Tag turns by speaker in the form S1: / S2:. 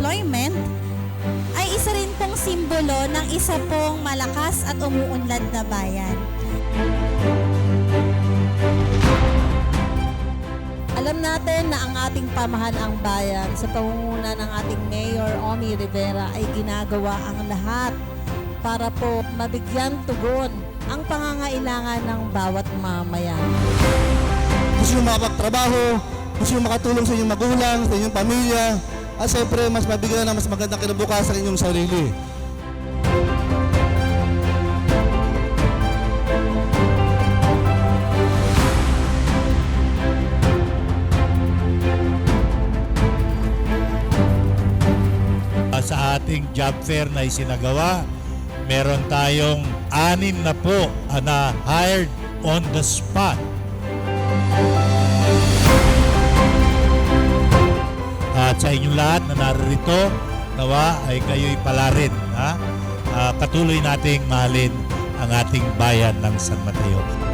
S1: employment, ay isa rin pong simbolo ng isa pong malakas at umuunlad na bayan.
S2: Alam natin na ang ating pamahalaang bayan sa pangunguna ng ating Mayor Omi Rivera ay ginagawa ang lahat para po mabigyan tugon ang pangangailangan ng bawat mamayan.
S3: gusto nyo makapagtrabaho, gusto nyo makatulong sa inyong magulang, sa inyong pamilya, at siyempre mas mabigyan ng mas magandang kinabukasan sa inyong sarili.
S4: Uh, sa ating job fair na isinagawa, meron tayong anim na po uh, na hired on the spot. Sa inyong lahat na naririto, nawa ay kayo'y pala rin. Ha? Ah, patuloy nating mahalin ang ating bayan ng San Mateo.